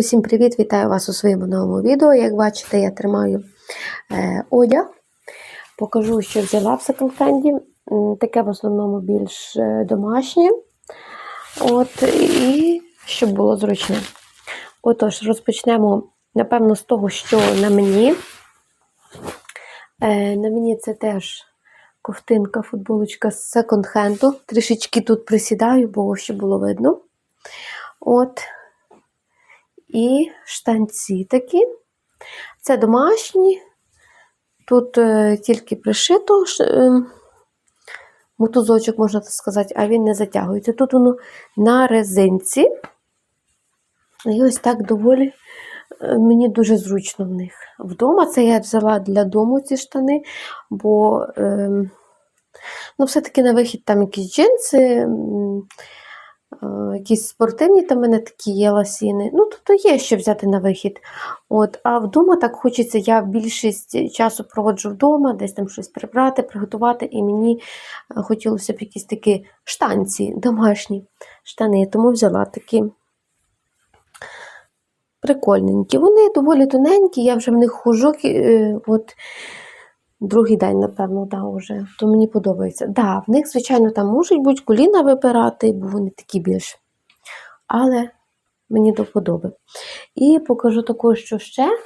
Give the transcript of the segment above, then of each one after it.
Усім привіт! Вітаю вас у своєму новому відео. Як бачите, я тримаю е, одяг. Покажу, що взяла в секонд-хенді. Таке в основному більш е, домашнє. От, і щоб було зручно. Отож, розпочнемо, напевно, з того, що на мені. Е, на мені це теж ковтинка, футболочка з секонд-хенду. Трішечки тут присідаю, бо щоб було видно. От. І штанці такі. Це домашні. Тут е, тільки пришито е, мотузочок, можна так сказати, а він не затягується. Тут воно на резинці. І ось так доволі е, мені дуже зручно в них. Вдома це я взяла для дому ці штани, бо е, ну, все-таки на вихід там якісь джинси. Е, Якісь спортивні там мене такі є ласіни. Ну, тобто є що взяти на вихід. От, а вдома так хочеться, я більшість часу проводжу вдома, десь там щось прибрати, приготувати, і мені е, хотілося б якісь такі штанці, домашні штани. Тому взяла такі прикольненькі. Вони доволі тоненькі, я вже в них хожу. е, От, Другий день, напевно, да, вже, то мені подобається. Да, в них, звичайно, там можуть бути коліна вибирати, бо вони такі більш. Але мені до вподоби. І покажу також, що ще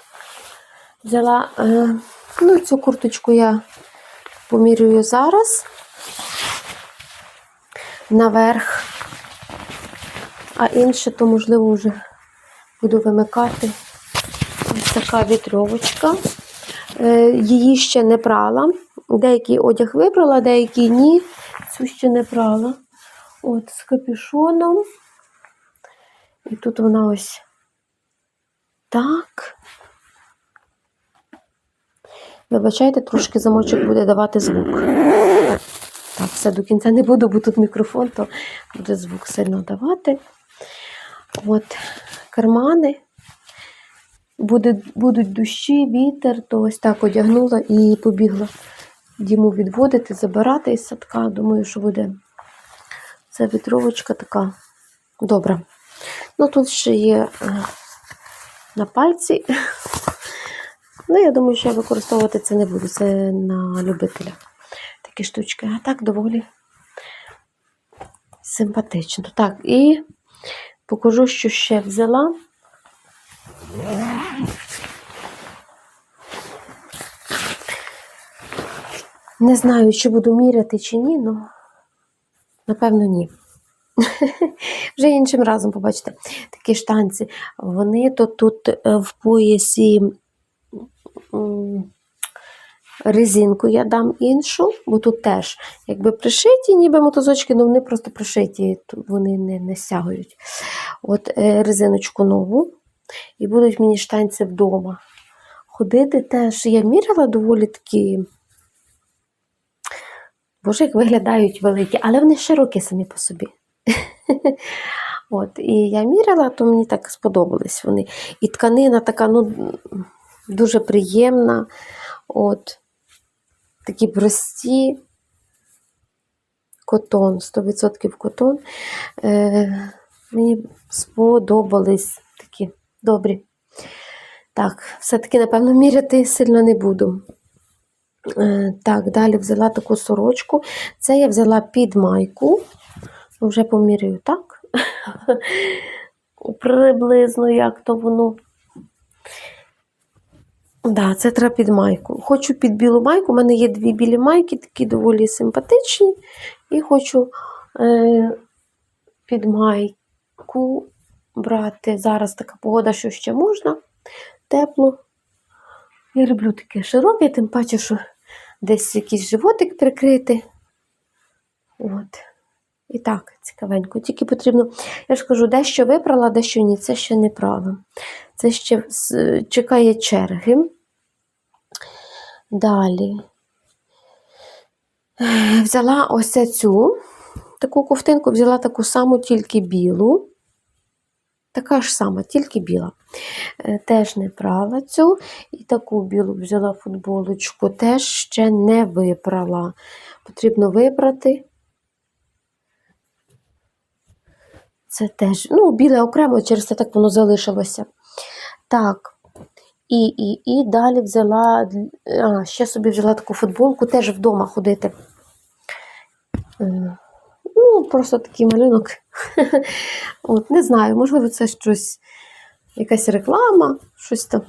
взяла. Е, ну, цю курточку я помірюю зараз наверх, а інше, то, можливо, вже буду вимикати. Ось така вітровочка. Е, Її ще не прала. Деякий одяг вибрала, деякий ні. Цю ще не прала. От з капюшоном. І тут вона ось так. Вибачайте, трошки замочок буде давати звук. Так, все до кінця не буду, бо тут мікрофон, то буде звук сильно давати. От, кармани. Буде, будуть дощі, вітер, то ось так одягнула і побігла Діму відводити, забирати із садка. Думаю, що буде ця вітровочка така добра. Ну, тут ще є е, на пальці. Ну, я думаю, що я використовувати це не буду. Це на любителя. Такі штучки. А так доволі симпатично. Так, і покажу, що ще взяла. Не знаю, чи буду міряти, чи ні, але напевно ні. Вже іншим разом побачите. Такі штанці. Вони то тут е, в поясі резинку я дам іншу, бо тут теж якби пришиті, ніби мотозочки, але вони просто пришиті, вони не, не стягують. От е, резиночку нову. І будуть мені штанці вдома. Ходити теж. Я міряла доволі такі. Боже, як виглядають великі, але вони широкі самі по собі. От, І я міряла, то мені так сподобались вони. І тканина така, ну, дуже приємна. От, Такі прості. Котон, 100% котон. Е, Мені сподобались такі добрі. Так, все-таки, напевно, міряти сильно не буду. Е, Так, далі взяла таку сорочку. Це я взяла під майку. Вже поміряю так. Приблизно як то воно. Да, це треба під майку. Хочу під білу майку. У мене є дві білі майки, такі доволі симпатичні. І хочу е, під майку брати. Зараз така погода, що ще можна. Тепло. Я люблю таке широке, тим паче, що десь якийсь животик прикрити. От. І так, цікавенько. Тільки потрібно, я ж кажу, дещо випрала, дещо ні. Це ще не права. Це ще чекає черги. Далі. Взяла ось цю таку ковтинку, взяла таку саму, тільки білу. Така ж сама, тільки біла. Е, Теж не прала цю. І таку білу взяла футболочку, теж ще не випрала. Потрібно вибрати. Це теж, ну, біле окремо, через це так воно залишилося. Так. І, і, і далі взяла, а, ще собі взяла таку футболку, теж вдома ходити. Ну, просто такий малюнок. От, не знаю, можливо, це щось, якась реклама, щось там,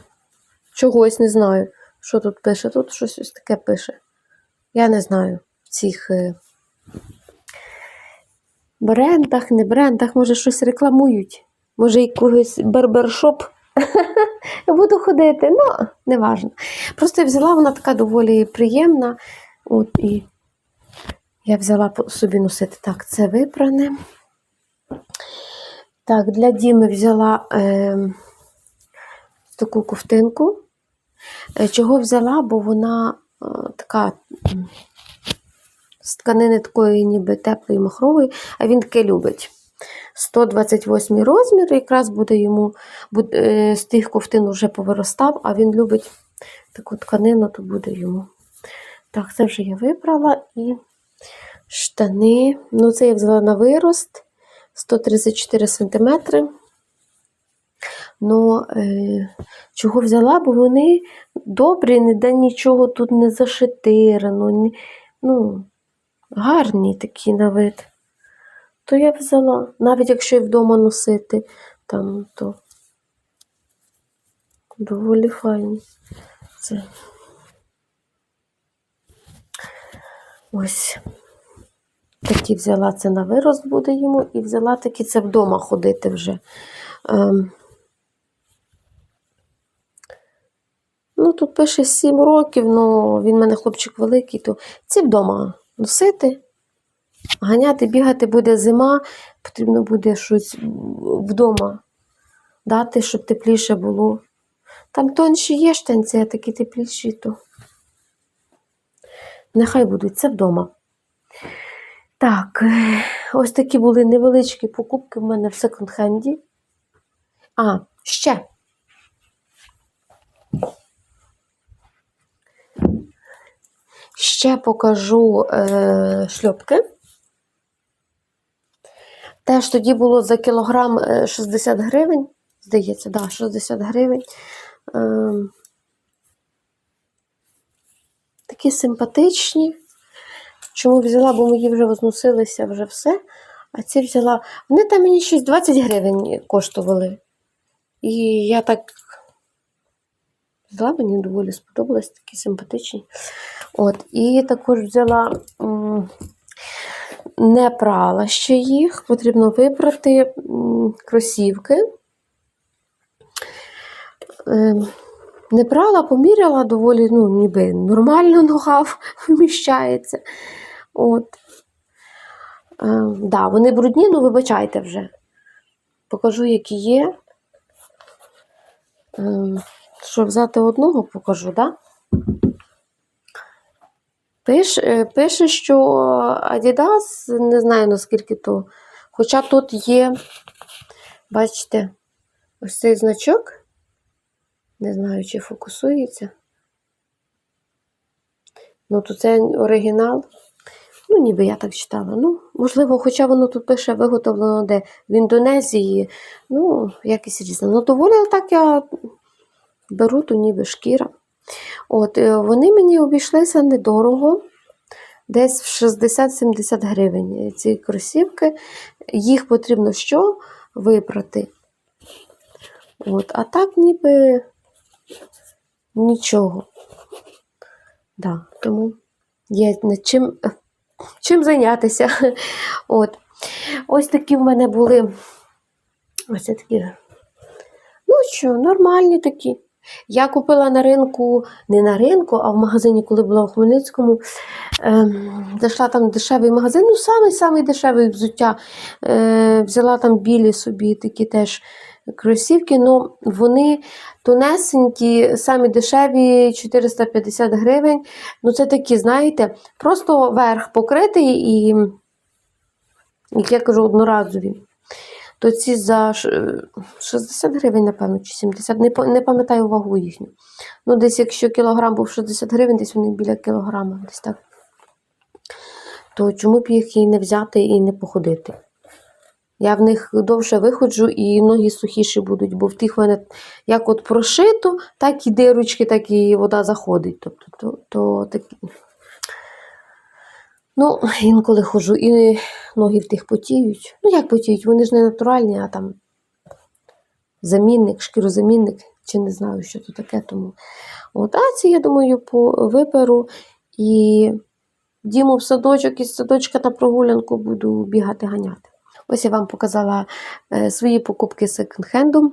чогось не знаю, що тут пише. Тут щось ось таке пише. Я не знаю в цих е, брендах, не брендах, може щось рекламують. Може, якийсь барбершоп. Буду ходити, ну, не важно. Просто я взяла, вона така доволі приємна. От і я взяла собі носити. Так, це випране. Так, для Діми взяла е, таку ковтинку. Е, Чого взяла? Бо вона е, така з тканини такої ніби теплої махрової, а він таке любить. 128 розмір, якраз буде йому буд- е, з тих ковтин вже повиростав, а він любить таку тканину, то буде йому. Так, це вже я вибрала і штани. Ну, це я взяла на вирост 134 см. Ну, е, чого взяла, бо вони добрі, ніде нічого тут не зашитирано. Ні, ну, гарні такі на вид. То я взяла, навіть якщо і вдома носити, там, то доволі файні. Це. Ось. Такі взяла це на вирост буде йому, і взяла такі це вдома ходити вже. Ем. Ну, тут пише 7 років, ну він в мене хлопчик великий, то ці вдома носити. Ганяти, бігати буде зима, потрібно буде щось вдома дати, щоб тепліше було. Там тонші є штанці, а такі тепліші, то нехай будуть це вдома. Так, е, ось такі були невеличкі покупки в мене в секонд-хенді. А, ще. Ще покажу е, шльопки. Теж тоді було за кілограм е, 60 гривень. Здається, да, 60 гривень. Ем, такі симпатичні. Чому взяла, бо мої вже возносилися вже все. А ці взяла. Вони там мені щось 20 гривень коштували. І я так взяла, мені доволі сподобалось, такі симпатичні. От, і також взяла, не прала ще їх, потрібно вибрати кросівки. Не прала, поміряла доволі, ну, ніби нормально нога вміщається. От. Ем, да, вони брудні, ну вибачайте вже. Покажу, які є. Ем, що взяти одного, покажу, так? Да? Пиш, е, пише, що Adidas, не знаю наскільки то. Хоча тут є, бачите, ось цей значок. Не знаю, чи фокусується. Ну, то це оригінал. Ну, ніби я так читала. Ну, можливо, хоча воно тут пише виготовлено де в Індонезії. Ну, якось різне. Ну, доволі так я беру, то ніби шкіра. От, е, вони мені обійшлися недорого, десь в 60-70 гривень ці кросівки. Їх потрібно що? Випрати. От, а так ніби нічого. Да, тому є над чим, чим зайнятися. От. Ось такі в мене були. Ось такі. Ну що, нормальні такі. Я купила на ринку, не на ринку, а в магазині, коли була в Хмельницькому. Ем, зайшла там дешевий магазин, ну самий-самий дешевий взуття. Е, взяла там білі собі такі теж кросівки. Ну, вони тонесенькі, самі дешеві, 450 гривень. Ну, це такі, знаєте, просто верх покритий і, як я кажу, одноразові. То ці за 60 гривень, напевно, чи 70, не, пам'ятаю вагу їхню. Ну, десь якщо кілограм був 60 гривень, десь вони біля кілограма, десь так. То чому б їх і не взяти і не походити? Я в них довше виходжу і ноги сухіші будуть, бо в тих в мене як от прошито, так і дирочки, так і вода заходить. Тобто, то, то такі. Ну, інколи ходжу, і ноги в тих потіють. Ну, як потіють? Вони ж не натуральні, а там замінник, шкірозамінник, чи не знаю, що це таке. Тому. От, а ці, я думаю, по виберу і Діму в садочок із садочка на прогулянку буду бігати ганяти. Ось я вам показала е, свої покупки секонд-хенду.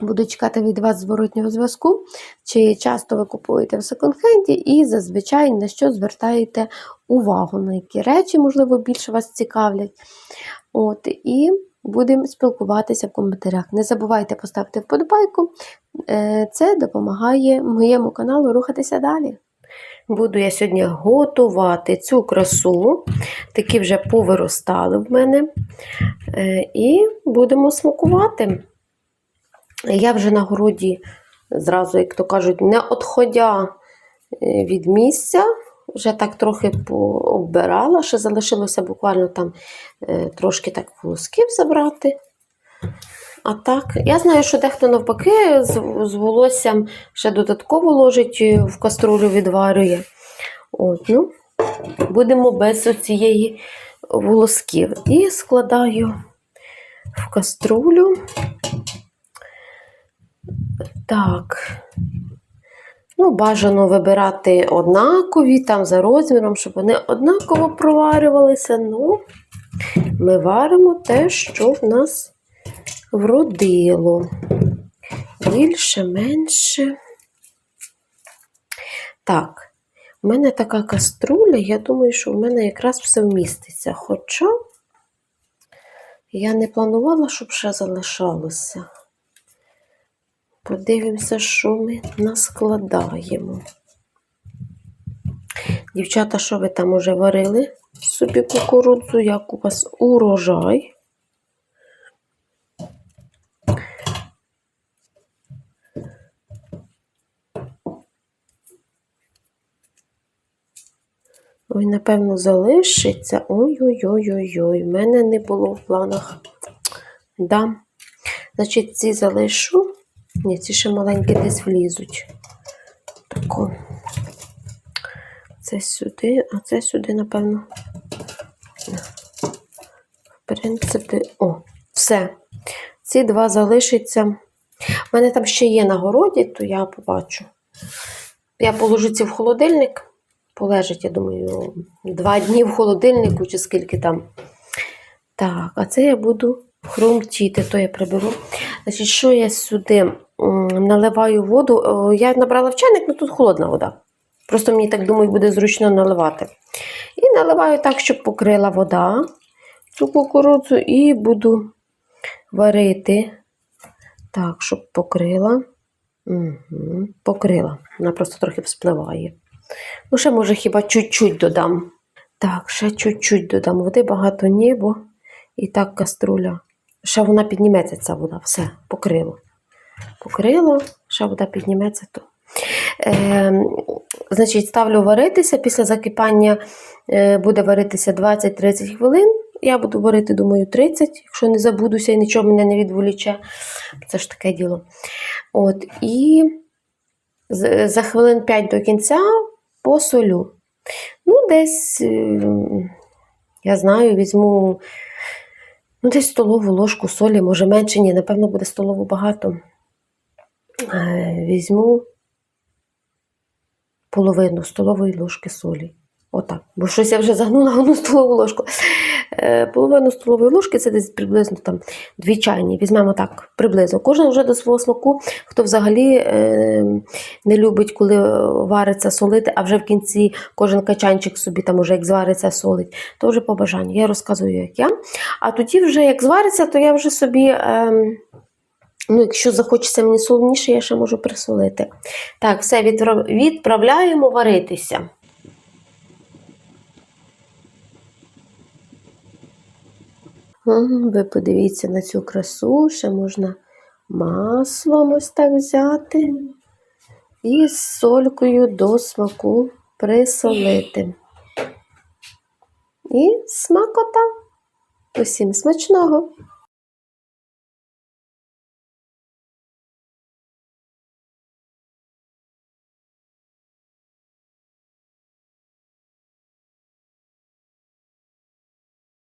Буду чекати від вас зворотнього зв'язку, чи часто ви купуєте в секонд-хенді і зазвичай на що звертаєте увагу, на які речі, можливо, більше вас цікавлять. От, і будемо спілкуватися в коментарях. Не забувайте поставити вподобайку, Е, це допомагає моєму каналу рухатися далі. Буду я сьогодні готувати цю красу, такі вже повиростали в мене. Е, І будемо смакувати. Я вже на городі, зразу, як то кажуть, не відходя е, від місця, вже так трохи пооббирала, ще залишилося буквально там е, трошки так волосків забрати. А так, я знаю, що дехто навпаки з, з волоссям ще додатково ложить е, в каструлю, відварює. От, ну, будемо без цієї волосків. І складаю в каструлю. Так. Ну, бажано вибирати однакові, там за розміром, щоб вони однаково проварювалися. Ну, ми варимо те, що в нас вродило. Більше, менше. Так, в мене така каструля, я думаю, що в мене якраз все вміститься. Хоча я не планувала, щоб ще залишалося. Подивимося, що ми наскладаємо. Дівчата, що ви там уже варили собі кукурудзу, як у вас урожай? Ой, напевно, залишиться. Ой-ой-ой-ой-ой. В мене не було в планах. Да. Значить, ці залишу. Ні, ці ще маленькі десь влізуть. Тако. Це сюди, а це сюди, напевно. В принципі, о, все. Ці два залишаться. У мене там ще є на городі, то я побачу. Я положу ці в холодильник. Полежить, я думаю, два дні в холодильнику, чи скільки там. Так, а це я буду хрумтіти, то я приберу. Значить, що я сюди наливаю воду? Я набрала в чайник, але тут холодна вода. Просто мені так думаю, буде зручно наливати. І наливаю так, щоб покрила вода цю кукурудзу, і буду варити. Так, щоб покрила. Угу, покрила. Вона просто трохи вспливає. Ну, ще, може, хіба чуть-чуть додам. Так, ще чуть-чуть додам. Води багато ні, і так каструля. Ще вона підніметься, ця вода. Все, покрило. Покрило, ще вода підніметься. то. Е, значить, ставлю варитися. Після закипання е, буде варитися 20-30 хвилин. Я буду варити, думаю, 30, якщо не забудуся і нічого мене не відволіче. Це ж таке діло. От, і за хвилин 5 до кінця посолю. Ну, десь, е, я знаю, візьму ну, десь столову ложку солі, може менше, ні, напевно, буде столову багато. Е, Візьму половину столової ложки солі. Отак. Бо щось я вже загнула одну столову ложку. Е, Половину столової ложки це десь приблизно там дві чайні. Візьмемо так приблизно. Кожен вже до свого смаку, хто взагалі е, не любить, коли вариться солити, а вже в кінці кожен качанчик собі там уже як звариться, солить. То вже по бажанню. Я розказую, як я. А тоді, вже як звариться, то я вже собі. Е, Ну, якщо захочеться мені солоніше, я ще можу присолити. Так, все, відправляємо варитися. Ви подивіться на цю красу, ще можна маслом ось так взяти і з солькою до смаку присолити. І смакота. Усім смачного!